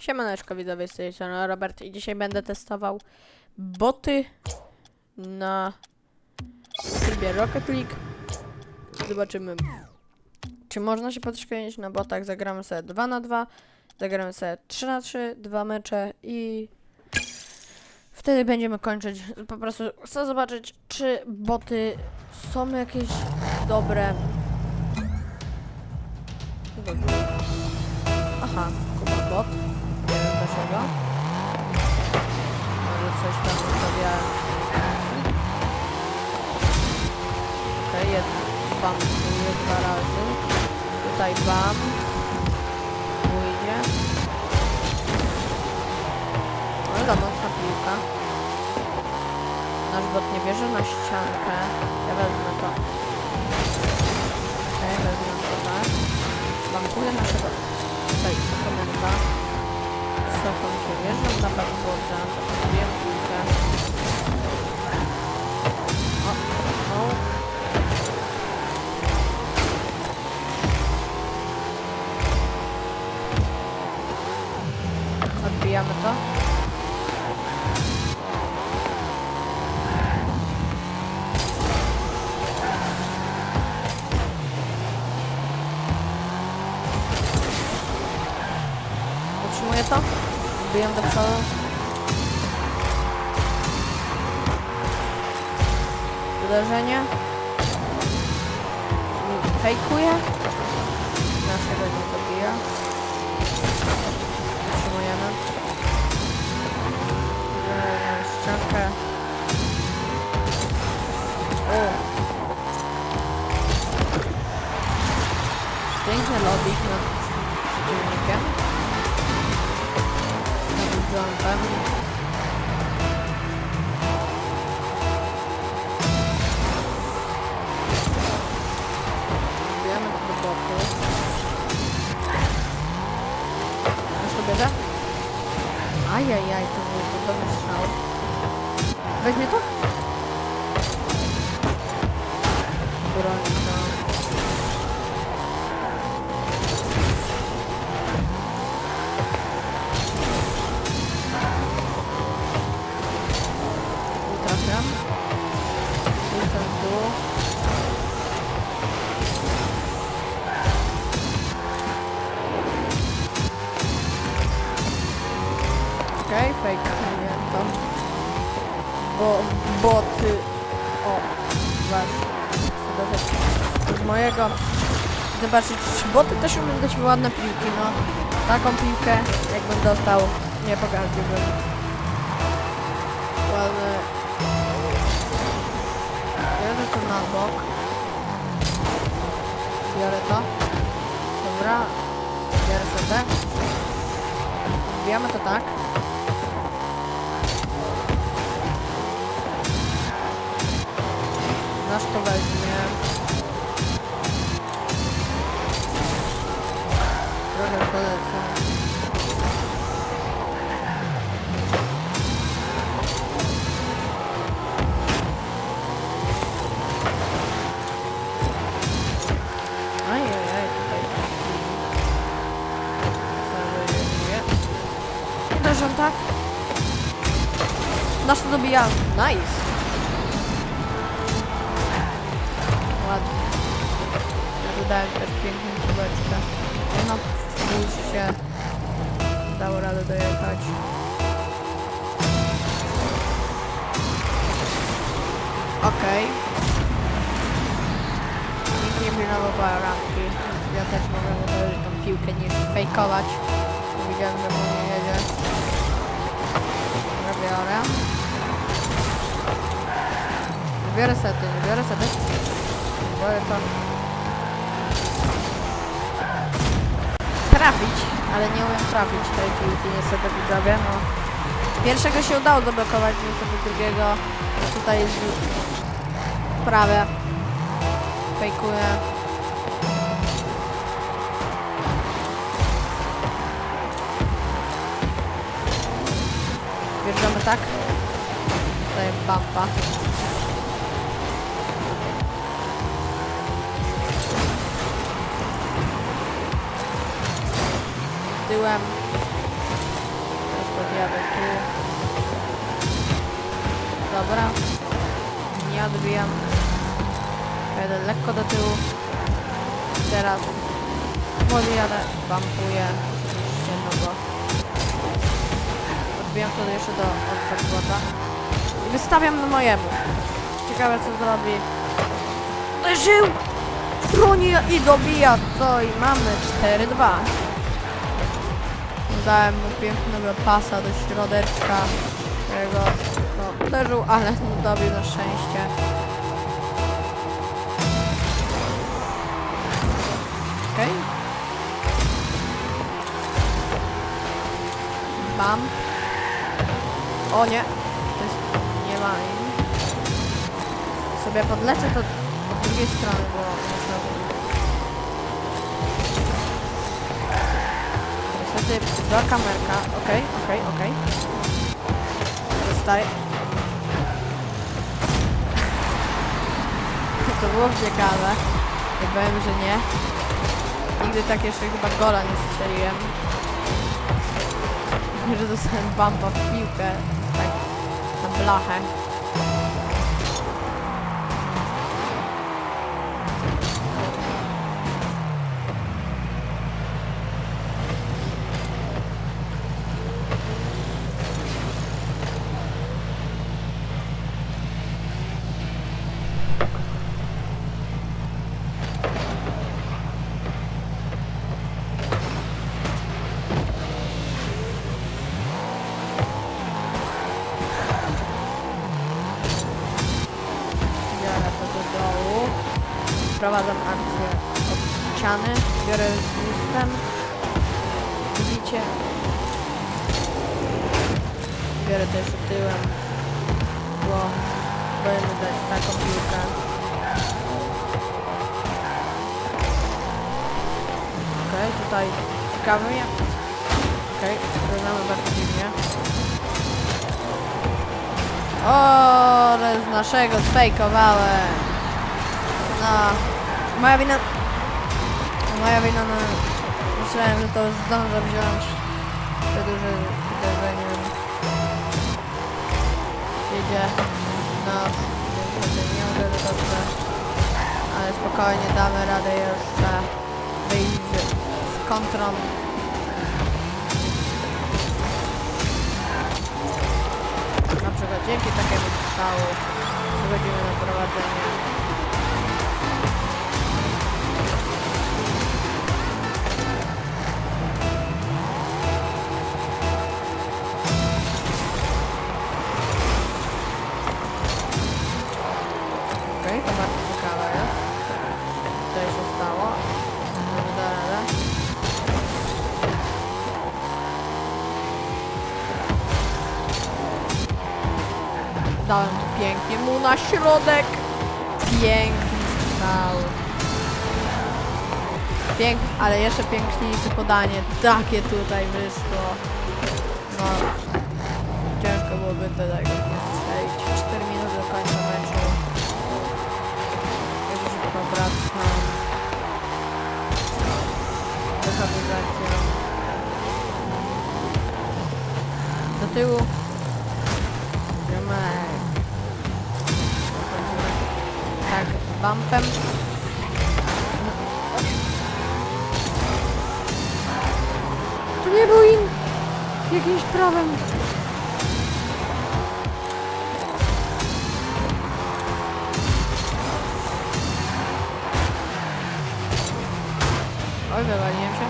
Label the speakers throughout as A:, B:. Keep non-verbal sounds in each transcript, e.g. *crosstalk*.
A: Siemaneczko widzowie, z tej strony Robert i dzisiaj będę testował boty na trybie Rocket League. Zobaczymy, czy można się podszkolić na botach. Zagramy sobie 2 na 2 zagramy sobie 3 na 3 dwa mecze i wtedy będziemy kończyć. Po prostu chcę zobaczyć, czy boty są jakieś dobre. Aha, kupa bot. Dlaczego. Może coś tam ustawiałem. Okej, okay, bam pójdzie dwa razy. Tutaj bam. Pójdzie. No za mocna piłka. Nasz bot nie bierze na ściankę. Ja wezmę to. Okej, wezmę to tak. Bampuję naszego tutaj oponenta. Cofam się, wjeżdżam na backboarda, wiem piłkę. O, o. Odbijamy to. Wbijam do przodu. Uderzenie. Fejkuje. Naszego nie dobija. Utrzymujemy. Uderzenie ściankę. O. Piękny lobby nad Takim jumpem. Wbijamy to do boku. Masz to bierze? Ajajaj, to był dobry strzał. Weźmie Zobaczyć, czy boty też umieją dać ładne piłki, no. Taką piłkę, jakbym dostał, nie pogardziłbym. Ładne. Biorę to na bok. Biorę to. Dobra. Biorę sobie. Wbijamy to tak. Nasz to weźmie. Celujemy. Uderzam tak. Nasz to dobija. Nice. Fejkować. Widziałem, że mu nie jedzie. Biorę. Biorę sety, biorę sety. Biorę to. Trafić, ale nie umiem trafić tej piłki niestety widzowie, no. Pierwszego się udało zablokować, niestety drugiego tutaj jest prawie fejkuje. Bierzemy tak. Tutaj bumpa. tyłem. odjadę tu. Dobra. Nie odbijam. Jadę lekko do tyłu. Teraz podjadę, bampuję. Odbijam to jeszcze do odpadłota. I wystawiam na mojemu. Ciekawe co zrobi. Uderzył! Broni i dobija to i mamy 4-2. Dałem mu pięknego pasa do środeczka, którego no, uderzył, ale *laughs* dobił na szczęście. Okej. Bam. O nie, to jest nie ma. Sobie podlecę to od drugiej strony, bo muszę... Niestety zła kamerka. Okej, okej, okej. Zostaje. *laughs* To było ciekawe. Nie powiem, że nie. Nigdy tak jeszcze chyba gola nie strzeliłem. *laughs* Że dostałem bumpa w piłkę. Tak. Na Wprowadzam akcję od ściany. Biorę z bustem. Widzicie? Biorę jeszcze tyłem. Bo będę dać taką piłkę. Okej, tutaj ciekawy mnie. Okej, wyglądamy bardzo dziwnie. O, ale z naszego sfejkowałem. No, moja wina. Moja wina, no. Myślałem, że to zdążę wziąć te duże uderzenie. Jedzie. No, niestety nie uderzy dobrze. Ale spokojnie damy radę jeszcze wyjść z kontrą. Na przykład dzięki takiemu strzału wychodzimy na prowadzenie. Pięk, ale jeszcze piękniejsze podanie. Takie tutaj wyszło. No, ciężko byłoby nie strzelić. 4 minuty do końca meczu. Już szybko wracam. Destabilizacja. Do tyłu. Idziemy. Tak, z bumpem. To nie był in. Jakimś prawem. Oj, wywaliłem się.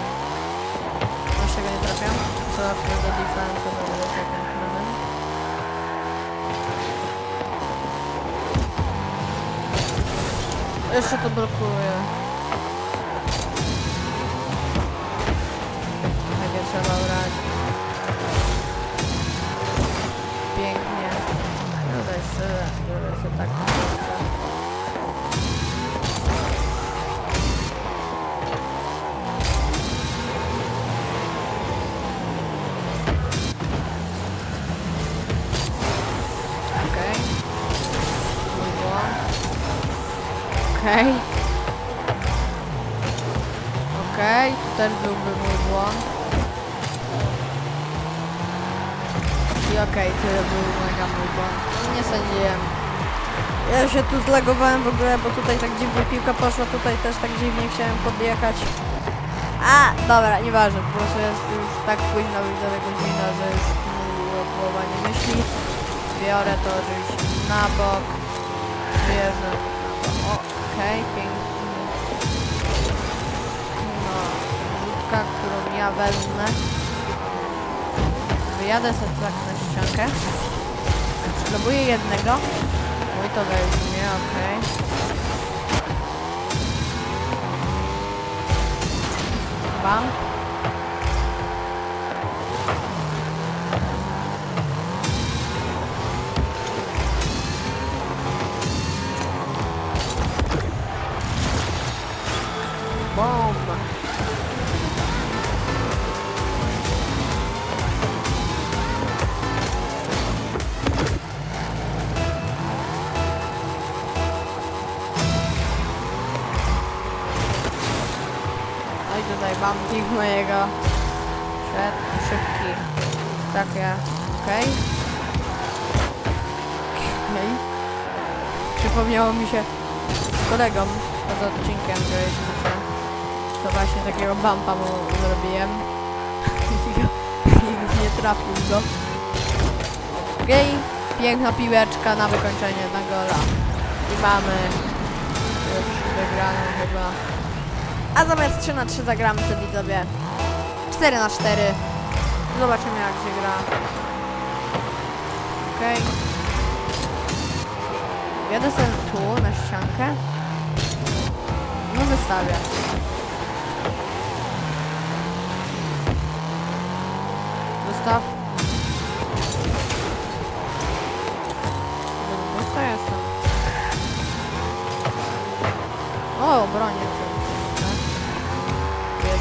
A: Dlaczego nie trafiam? Co do defense, to jest jakimś prawem. Jeszcze to blokuje. Tak. Okej. Błąd. Okej. Okej, tu też byłby mój błąd. I okej, tyle był mega mój błąd. Nie sądziłem. Ja się tu zlegowałem w ogóle, bo tutaj tak dziwnie piłka poszła, tutaj też tak dziwnie chciałem podjechać. A, dobra, nieważne, po prostu jest już tak późno widzowie godzina, że już głowa nie myśli. Biorę to oczywiście na bok. Wierzę. Okej, pięknie. No, łódka, którą ja wezmę. Wyjadę sobie tak na ściankę. Spróbuję jednego. To weźmie, okej. Bam. Mam pik mojego. Przed, szybki. Takie, okej. Okej. Przypomniało mi się z kolegą poza odcinkiem, graliśmy sobie. To właśnie takiego bumpa mu zrobiłem. *laughs* I nie trafił go. Okej. Piękna piłeczka na wykończenie na gola. I mamy już wygraną chyba. A zamiast 3 na 3 zagramy sobie widzowie. 4 na 4 Zobaczymy jak się gra. Okej. Jadę sobie tu na ściankę. No wystawię. Wystaw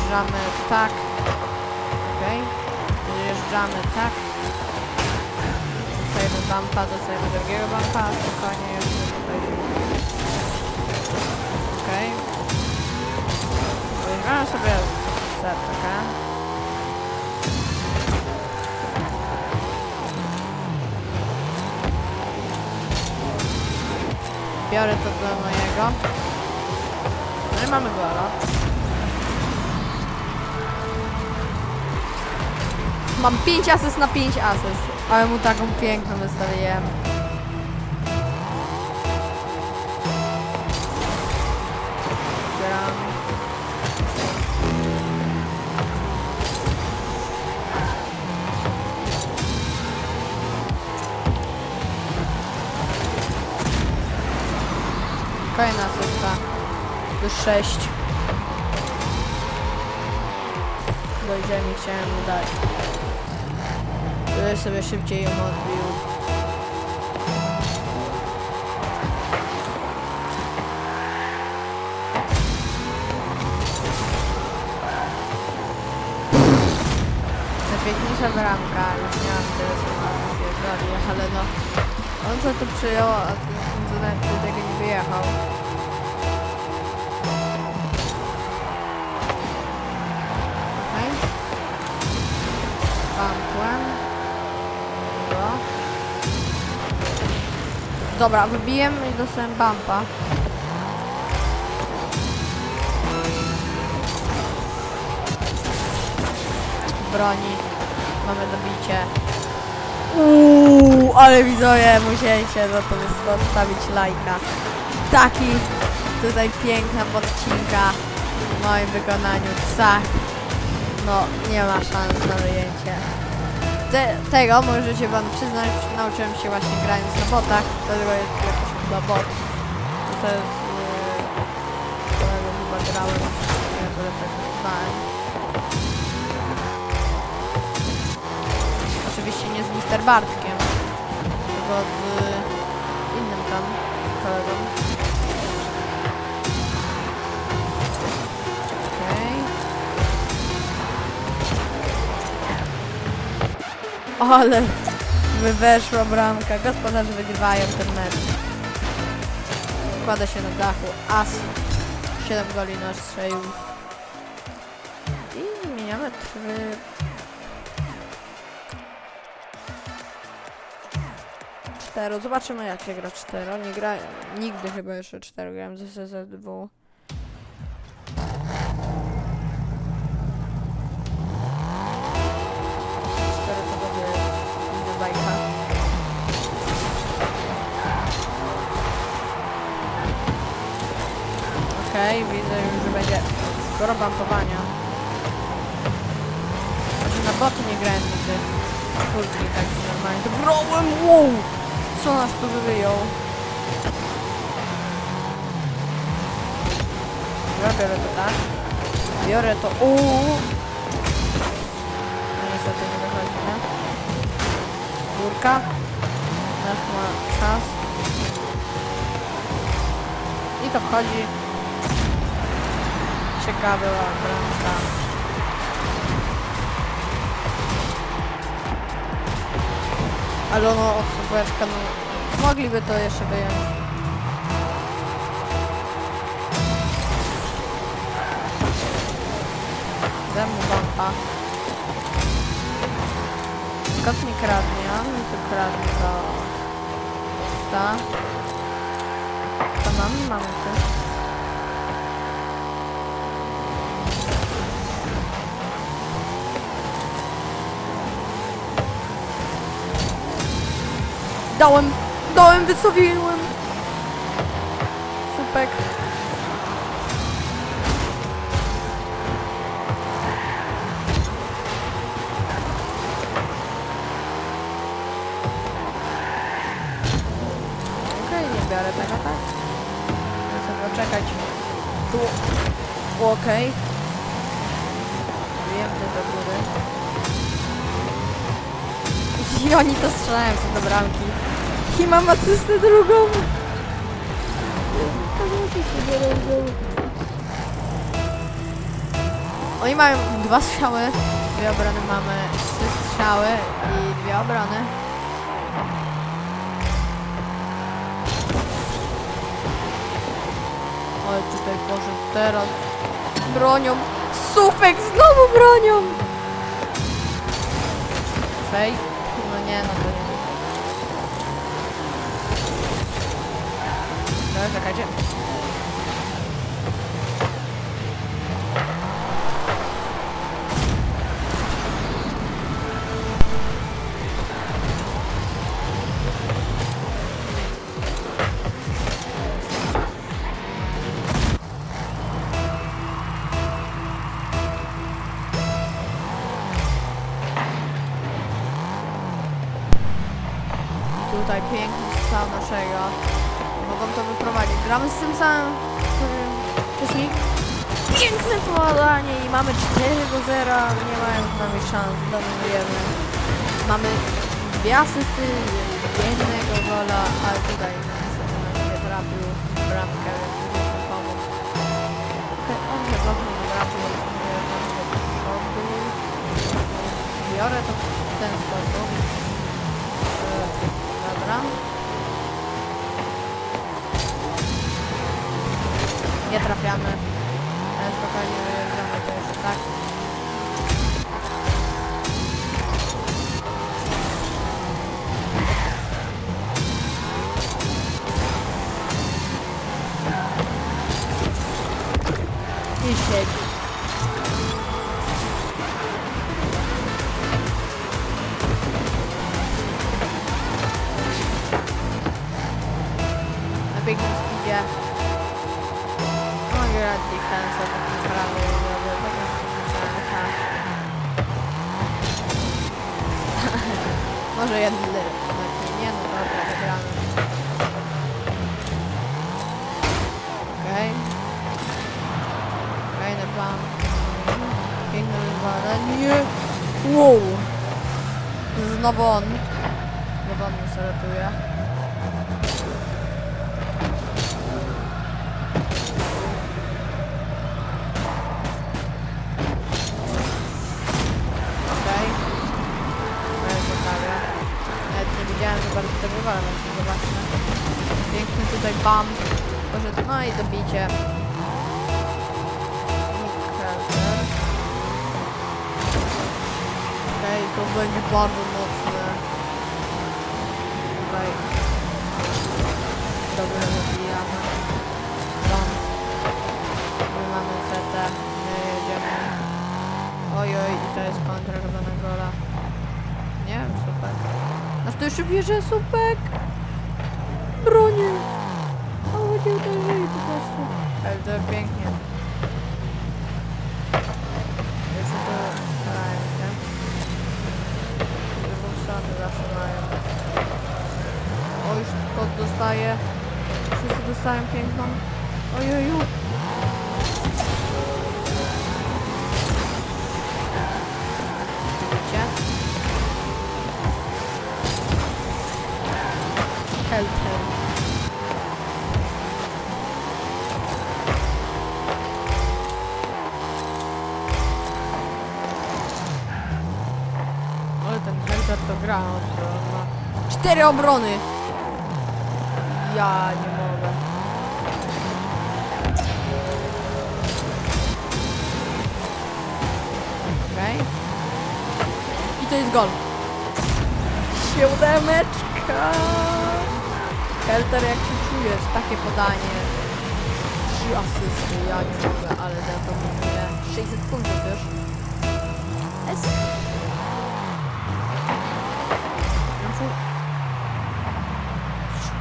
A: Wjeżdżamy tak. Okej. Wjeżdżamy tak. Dostajemy bumpa, dostajemy drugiego bumpa, spokojnie jeszcze tutaj. Okej. Wjeżdżamy sobie setkę. Biorę to do mojego. No i mamy gola. Mam 5 asyst na 5 asyst, ale mu taką piękną wystawiłem. Gram. Kolejna asysta. Już 6. Do ziemi chciałem mu dać. Tyle sobie szybciej ją odbił. Najpiękniejsza bramka, już nie mam tyle goli, ale no on co tu przyjął, a ten tego nie wyjechał. Dobra, wybiłem i dostałem bumpa. Broni. Mamy dobicie. Uuu, ale widzowie, musieliście za to zostawić lajka. Taki tutaj piękna podcinka w moim wykonaniu. Cach. No, nie ma szans na wyjęcie. Te, tego możecie wam przyznać, nauczyłem się właśnie grając na botach, dlatego jest jakiś chyba bot. To jest, yy, chyba grałem, ja tyle tak znałem. Oczywiście nie z Mister Bartkiem, tylko z Ale by weszła bramka. Gospodarze wygrywają ten mecz. Kłada się na dachu. As. 7 goli na strzelił. I zmieniamy tryb. 4. Zobaczymy jak się gra 4. Nie grałem nigdy chyba jeszcze 4 grałem z SSD 2. Okej, widzę już, że będzie sporo bumpowania. Znaczy na boty nie grałem nigdy. Kurde, tak normalnie. To grałem, wow! Co nas tu wyjął? Dobra, biorę to tak. Biorę to, uuu! No niestety nie wychodzi, nie? Górka. Nasz ma czas. I to wchodzi. Ciekawe bramka. Ale ono od superka, no mogliby to jeszcze wyjąć. Zemu bampa. Skąd mi kradnie? A mi to kradnie do... Sta. To mamy? Mamy to. Dałem! Dałem! Wystawiłem! Supek. Okej, nie biorę tego, tak? Muszę sobie poczekać. Tu. Okej. Wiem, ty do góry. *laughs* I oni to strzelają co do bramki. I mam asystę drugą. Oni mają dwa strzały, dwie obrony mamy, trzy strzały i dwie obrony. Ale tutaj poszedł teraz bronią. Supek znowu bronią! Fej? No nie, no to nie. Dobra, czekajcie. Tutaj piękny strzał naszego. To wyprowadzić. Gramy z tym samym wcześniej. Piękne podanie i mamy 4 do 0. Nie mają z nami szans. Dominujemy. Mamy dwie asysty, jednego gola, ale tutaj niestety nas nie trafił bramkę, więc musimy pomóc. On nie do przodu. Biorę to w ten sposób. Dobra. Nie trafiamy. Ale spokojnie jeszcze tak. Znowu on. Znowu on mnie ratuje. Okej. No jest ciekawe. Nawet nie widziałem, że bardzo to wywala, więc zobaczmy. Piękny tutaj bam. Poszedł, no i dobicie. Okej, to będzie bardzo bierze supek! Bronię! O, nie uderzyli po prostu. Ale to pięknie. Jeszcze to się. Z drugą stronę zawsze mają. O, już kot dostaje. Wszyscy dostają piękną. Ojeju. Cztery obrony. Ja nie mogę. Okej. I to jest gol. Siódemeczka. Helter, jak się czujesz? Takie podanie. Trzy asysty, ja nie mogę, ale zadominuję. 600 punktów już. S.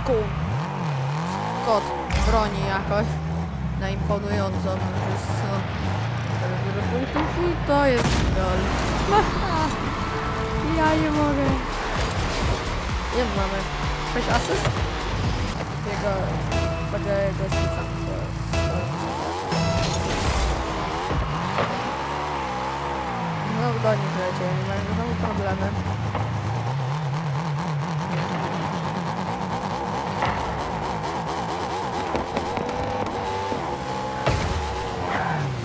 A: Szkół. Skot broni jakoś. Na imponującą. Dużo punktów i to jest gol. *laughs* Ja nie mogę. My mamy? 6 asyst? Jego... Tego jego sam Znowu do nich lecieli, mają znowu problemy.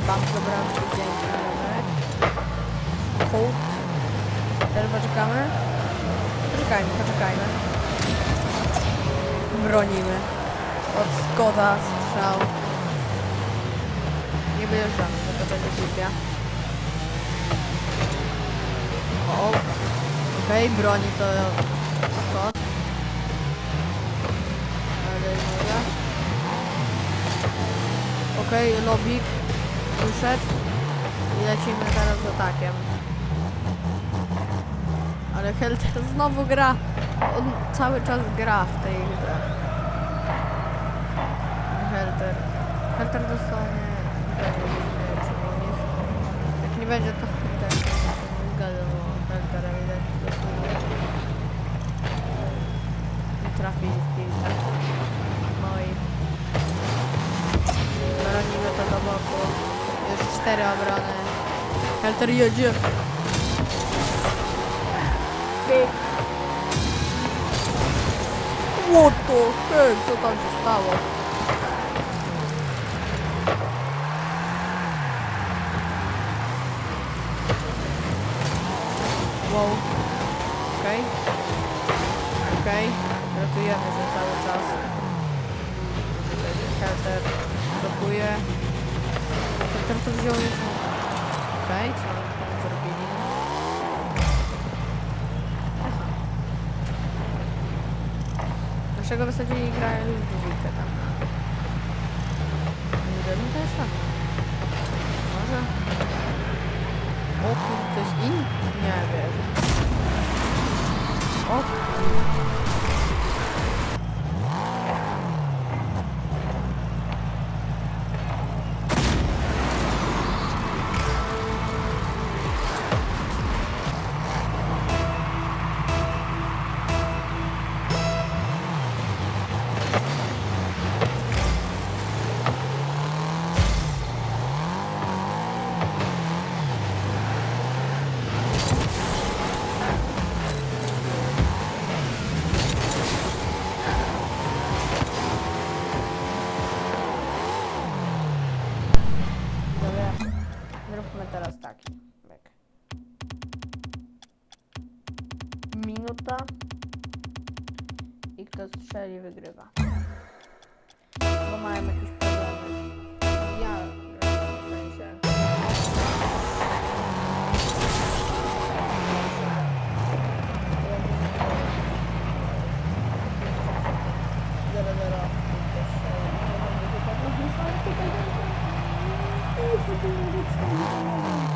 A: Bank do bramki, dzięki Remek. Holt. Teraz poczekamy. Poczekajmy, poczekajmy. Bronimy. Od Scotta strzał. Nie wyjeżdżamy, bo to będzie głupia. O, okej, broni to Scott. Ale nie Okej, lobik wyszedł i lecimy teraz z atakiem. Ale Helter znowu gra. On cały czas gra w tej grze. Helter. Helter dostanie. Jak nie będzie to Już cztery obrony. Helter jedzie. What the heck? Co tam się stało? Wow. Okej. Okej. Ratujemy się cały czas. Helter blokuje. Helter to wziął już. Okej, co oni tam zrobili? Aha. Wysadzili grają już dwójkę tam na... Nie wiem, to jest samo. Może? O kurde, to jest in? Nie wiem. O kurde. taki. Myk. Minuta. I kto strzeli, wygrywa. Bo mają jakieś problemy. Ja gram w sensie. Zero, zero. Kto strzeli? To będzie tylko... Ej, to będzie